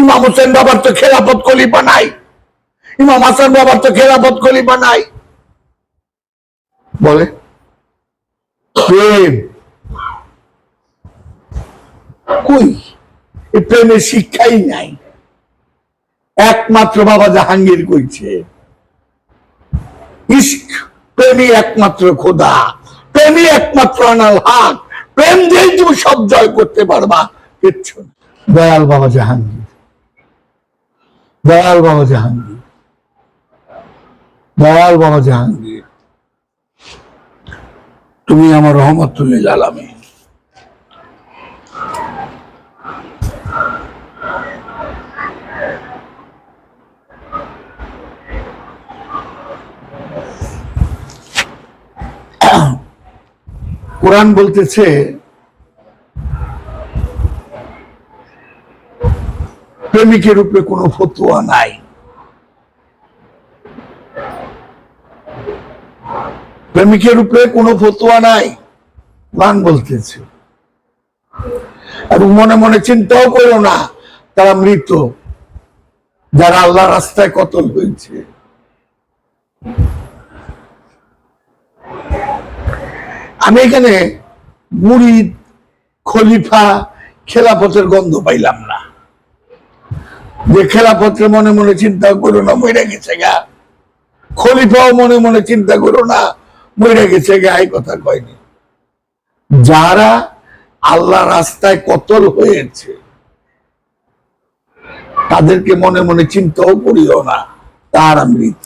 ইমাম হোসেন বাবার তো খেলাপত খলিফা নাই। ইমাম হাসান বাবার তো খেলাপত খলিফা নাই। বলে? প্রেম। কই? এই প্রেমের শিক্ষাই নাই। একমাত্র বাবা জাহাঙ্গীর কইছে ইস্ক প্রেমই একমাত্র খোদা, প্রেমই একমাত্র আনাল হাক, প্রেম দিয়েই তুমি সব জয় করতে পারবা, কিচ্ছু দয়াল বাবা জাহাঙ্গীর। দয়াল বাবা জাহাঙ্গীর। দয়াল বাবা জাহাঙ্গীর। তুমি আমার রহমতুল্লিল আলামী কোরআন বলতেছে প্রেমিকের উপরে কোনো ফতুয়া নাই। প্রেমিকের উপরে কোনো ফতুয়া নাই কোরআন বলতেছে। এবং মনে মনে চিন্তাও করো না, তারা মৃত। যারা আল্লাহ রাস্তায় কতল হয়েছে। আমি এখানে মুড়িদ, খলিফা খেলাপথের গন্ধ পাইলাম না। যে খেলাপত্র মনে মনে চিন্তা করো না মরে গেছে গা। খলিফাও মনে মনে চিন্তা করো না মরে গেছে গা, এই কথা কয়নি যারা আল্লাহ রাস্তায় কতল হয়েছে, তাদেরকে মনে মনে চিন্তাও করিও না, তারা মৃত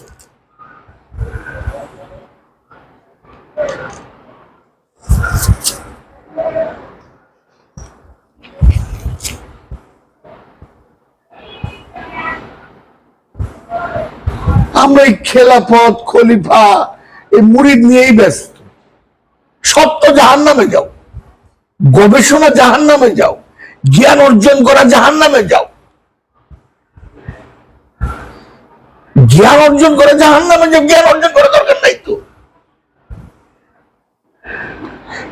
আমরা এই খেলাফত, খলিফা, এই মুরিদ নিয়েই ব্যস্ত। সত্য জাহান নামে যাও। গবেষণা জাহান নামে যাও। জ্ঞান অর্জন করা জাহান নামে যাও। জ্ঞান অর্জন করে জাহান নামে যাও। জ্ঞান অর্জন করা দরকার নাই তো।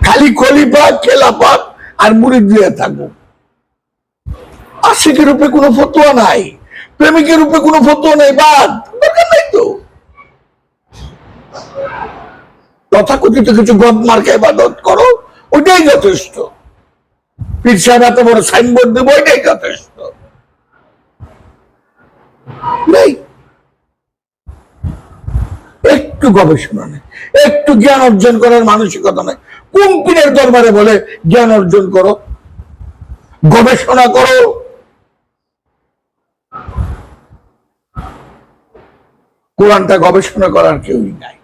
খালি খলিফা, খেলাফত আর মুরিদ দিয়ে থাকব আশিকের রূপে কোনো ফতোয়া নাই। প্রেমিকের উপরে কোনো ফতোয়া নেই। বাদ। নাই তো। তথাকথিত কিছু গদ মার্কা ইবাদত করো, ওইটাই যথেষ্ট। পীর সাহেব এত বড় সাইনবোর্ড দেবো, ওইটাই যথেষ্ট। নেই। একটু গবেষণা নেই, একটু জ্ঞান অর্জন করার মানসিকতা নেই। কোন পীরের দরবারে বলে জ্ঞান অর্জন করো? গবেষণা করো। কোরআনটা গবেষণা করার কেউই নাই।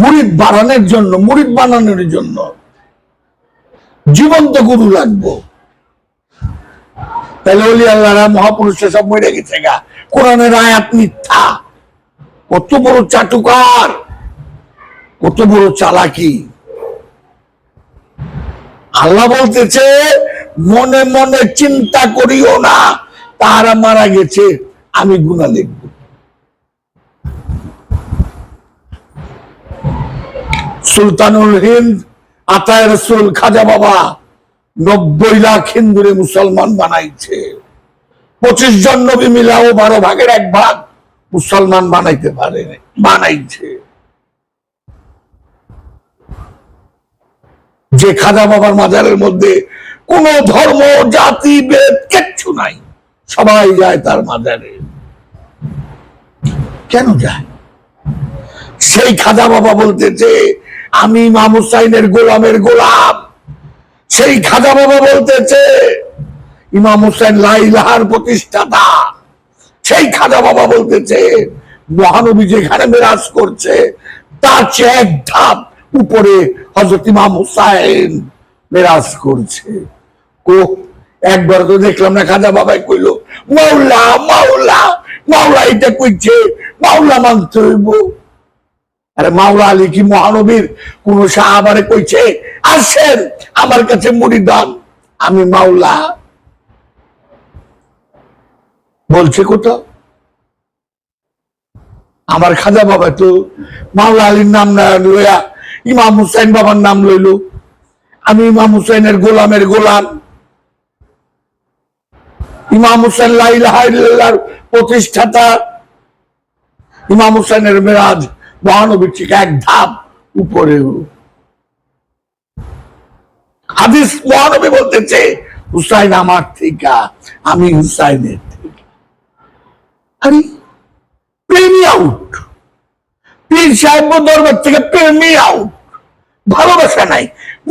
মুড়িদ বানানোর জন্য মুড়িদ বানানোর জন্য জীবন্ত গুরু লাগবো। তাহলে অলি আল্লাহরা মহাপুরুষরা সব মরে গেছে গা। কোরআনের আয়াত মিথ্যা। কত বড় চাটুকার। কত বড় চালাকি। আল্লাহ বলতেছে, মনে মনে চিন্তা করিও না তারা মারা গেছে, আমি গুণা লিখব। সুলতানুল হিন্দ, আতায় রসুল খাজা বাবা, নব্বই লাখ হিন্দুরে মুসলমান বানাইছে। পঁচিশ জন নবী মিলাও বারো ভাগের এক ভাগ মুসলমান বানাইতে পারে বানাইছে। যে খাজা বাবার মাজারের মধ্যে কোন ধর্ম, জাতি, বেদ কিচ্ছু নাই। সবাই যায় তার মাজারে। কেন যায়? সেই খাজা বাবা বলতেছে, আমি ইমাম হুসাইনের গোলামের গোলাম। সেই খাজা বাবা বলতেছে, ইমাম হুসাইন লাইলাহার প্রতিষ্ঠাতা। সেই খাজা বাবা বলতেছে, মহানবী যেখানে বিরাজ করছে, তার চেয়ে এক ধাপ উপরে হজরত ইমাম হুসাইন মেরাজ করছে। কো, একবার তো দেখলাম না খাজা বাবাই কইল, মাওলা মাওলা মাওলা এটা কইছে, মাওলা মানতে হইব। আরে মাওলা আলী কি মহানবীর কোন সাহাবারে কইছে, আসেন আমার কাছে মুড়ি দান আমি মাওলা। বলছে কোথাও আমার খাজা বাবা তো মাওলা আলীর নাম না লইয়া ইমাম হুসাইন বাবার নাম লইল। আমি ইমাম হুসাইনের গোলামের গোলাম। ইমাম হুসাইন লাইলাহার প্রতিষ্ঠাতা। ইমাম হুসাইনের মেরাজ মহানবীর ঠিক এক ধাপ উপরে হাদিস মহানবী বলতেছে, হুসাইন আমার থেকে আমি হুসাইনের থেকে আরে প্রেমী আউট। পীর সাহেব দরবার থেকে প্রেমী আউট ভালোবাসা নাই।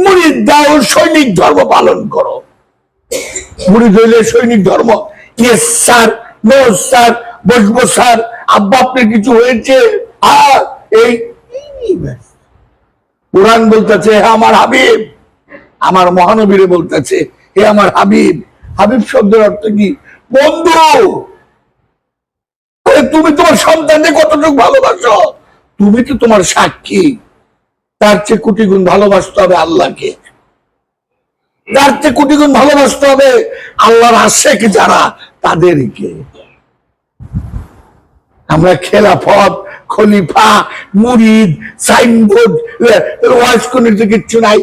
মুড়ির দাও সৈনিক ধর্ম পালন করো। মুড়ি ধরলে সৈনিক ধর্ম। ইয়েস স্যার নো স্যার বসবো স্যার আব্বা কিছু হয়েছে? আর এই কোরআন বলতেছে, হে আমার হাবিব। আমার মহানবীরে বলতেছে, হে আমার হাবিব। হাবিব শব্দের অর্থ কি? বন্ধু। তুমি তোমার সন্তানকে কতটুকু ভালোবাসো? তুমি তো তোমার সাক্ষী। তার চেয়ে কোটি গুণ ভালোবাসতে হবে আল্লাহকে। তার চেয়ে কোটি গুণ ভালোবাসতে হবে আল্লাহর আশেক যারা, তাদেরকে। আমরা খেলাফত, খলিফা, মুরিদ, সাইনবোর্ড ওয়াজ কোনিতে কিচ্ছু নাই।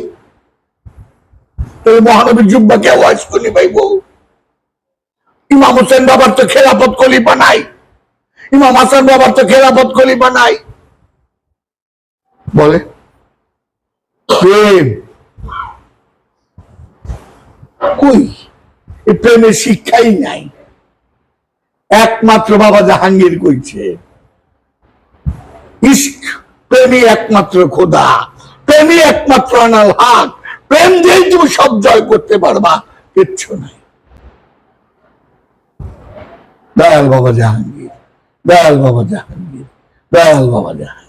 তাহলে মহানবীর জুব্বাকে ওয়াজ কোনি পাইব? ইমাম হোসেন বাবার তো খেলাফত খলিফা নাই। ইমাম হাসান বাবার তো খেলাফত খলিফা নাই। বলে। প্রেম। কই? এই প্রেমের শিক্ষাই নাই। একমাত্র বাবা জাহাঙ্গীর কইছে ইস্ক প্রেমী একমাত্র খোদা প্রেমী একমাত্র আনাল হাক, প্রেম দিয়েই তুমি সব জয় করতে পারবা, কিচ্ছু নাই। দয়াল বাবা জাহাঙ্গীর, দয়াল বাবা জাহাঙ্গীর, দয়াল বাবা জাহাঙ্গীর।